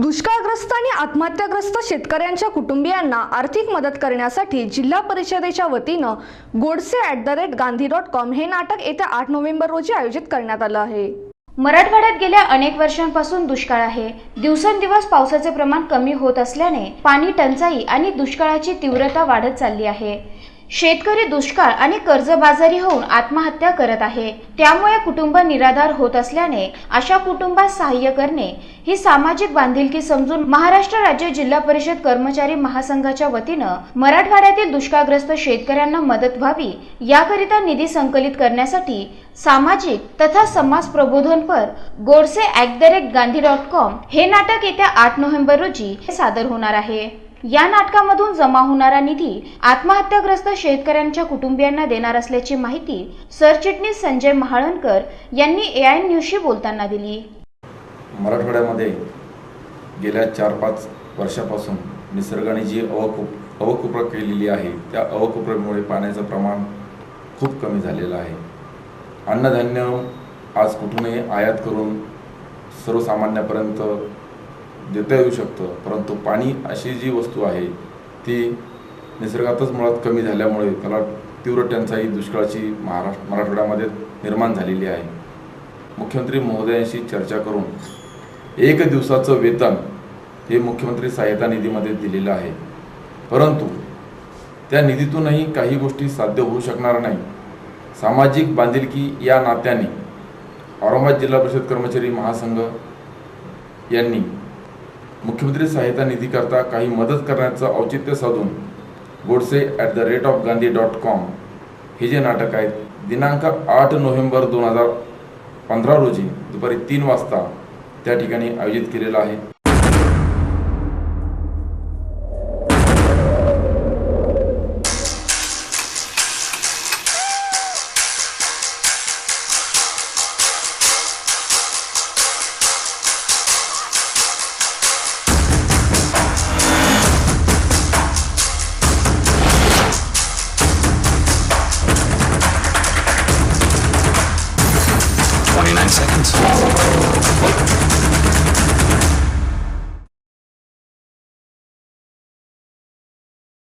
दुष्काळग्रस्त आणि आत्महत्याग्रस्त शेतकऱ्यांच्या कुटुंबियांना आर्थिक मदत करण्यासाठी जिल्हा परिषदेच्या वतीनं Godse at the rate Gandhi dot com हे नाटक येत्या आठ नोव्हेंबर रोजी आयोजित करण्यात आलं आहे. मराठवाड्यात गेल्या अनेक वर्षांपासून दुष्काळ आहे. दिवसेंदिवस पावसाचे प्रमाण कमी होत असल्याने पाणी टंचाई आणि दुष्काळाची तीव्रता वाढत चालली आहे. शेतकरी दुष्काळ आणि कर्जबाजारी होऊन आत्महत्या करत आहे. त्यामुळे कुटुंब निराधार होत असल्याने अशा कुटुंबास सहाय्य करणे ही सामाजिक बांधिलकी समजून महाराष्ट्र राज्य जिल्हा परिषद कर्मचारी महासंघाच्या वतीनं मराठवाड्यातील दुष्काळग्रस्त शेतकऱ्यांना मदत व्हावी याकरिता निधी संकलित करण्यासाठी सामाजिक तथा समाज प्रबोधनपर Godse at the rate Gandhi dot com हे नाटक येत्या आठ नोव्हेंबर रोजी सादर होणार आहे. या नाटकामधून जमा होणारा निधी आत्महत्याग्रस्त शेतकऱ्यांच्या कुटुंबियांना देणार असल्याची माहिती सरचिटणीस संजय महाळणकर यांनी ए आय न्यूजशी बोलताना दिली. मराठवाड्यामध्ये गेल्या चार पाच वर्षापासून निसर्गाने जी अवकुप अवकुप्र केलेली आहे त्या अवकुप्रमुळे पाण्याचं प्रमाण खूप कमी झालेलं आहे. अन्नधान्य आज कुठूनही आयात करून सर्वसामान्यापर्यंत देता येऊ शकतं. परंतु पाणी अशी जी वस्तू आहे ती निसर्गातच मुळात कमी झाल्यामुळे त्याला तीव्र टंचाई दुष्काळाची महाराष्ट्र मराठवाड्यामध्ये निर्माण झालेली आहे. मुख्यमंत्री महोदयांशी चर्चा करून एक दिवसाचं वेतन हे मुख्यमंत्री सहायता निधीमध्ये दिलेलं आहे. परंतु त्या निधीतूनही काही गोष्टी साध्य होऊ शकणार नाही. सामाजिक बांधिलकी या नात्याने औरंगाबाद जिल्हा परिषद कर्मचारी महासंघ यांनी मुख्यमंत्री सहायता निधीकरता काही मदत करण्याचं औचित्य साधून Godse at the rate of Gandhi dot com हे जे नाटक आहे दिनांक आठ नोव्हेंबर दोन हजार पंधरा रोजी दुपारी तीन वाजता त्या ठिकाणी आयोजित केलेलं आहे. 29 seconds.